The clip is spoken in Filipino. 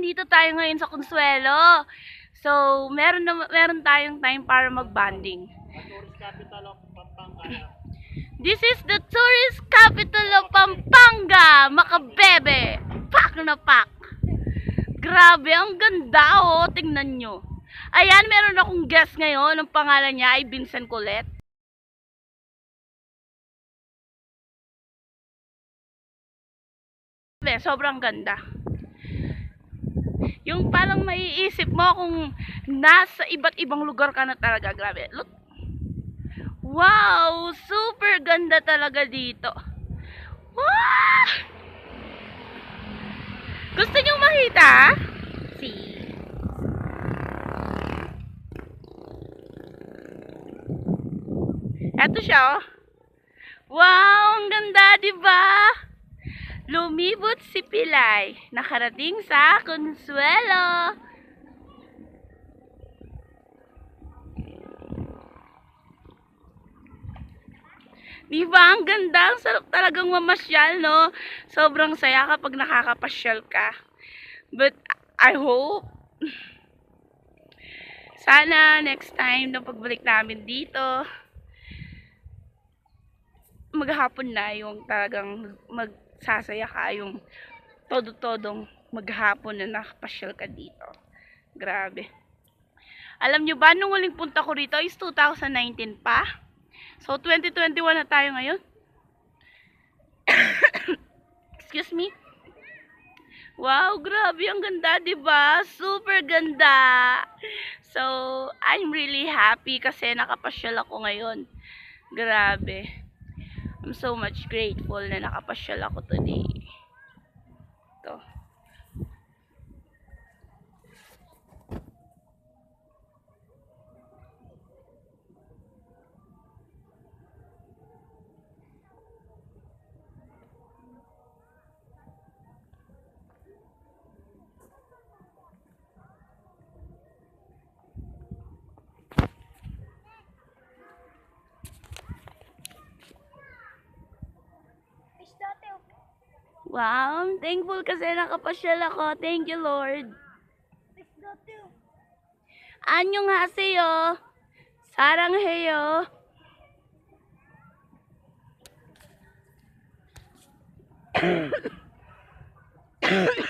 nandito tayo ngayon sa Consuelo. So, meron na, meron tayong time para Pampanga. This is the tourist capital of Pampanga, Makabebe. Pak na pak. Grabe, ang ganda oh. Tingnan nyo. Ayan, meron akong guest ngayon. Ang pangalan niya ay Vincent Colette. Sobrang ganda. Yung parang maiisip mo kung nasa iba't ibang lugar ka na talaga. Grabe. Look. Wow! Super ganda talaga dito. Wow! Gusto nyo makita? See? Eto siya, oh. Wow! Ang ganda, di ba? Lumibot si Pilay. Nakarating sa Consuelo. Di ba? Ang ganda. Ang sarap talagang mamasyal, no? Sobrang saya kapag nakakapasyal ka. But, I hope, sana next time na pagbalik namin dito, maghapon na yung talagang magsasaya ka yung todo-todong maghapon na nakapasyal ka dito. Grabe. Alam nyo ba, nung huling punta ko rito is 2019 pa. So, 2021 na tayo ngayon. Excuse me. Wow, grabe ang ganda, ba? Super ganda. So, I'm really happy kasi nakapasyal ako ngayon. Grabe. So much grateful na nakapasyal ako today. Ito. Wow, I'm thankful kasi nakapasyal ako. Thank you, Lord. Anyo nga sa'yo. Sarang heyo.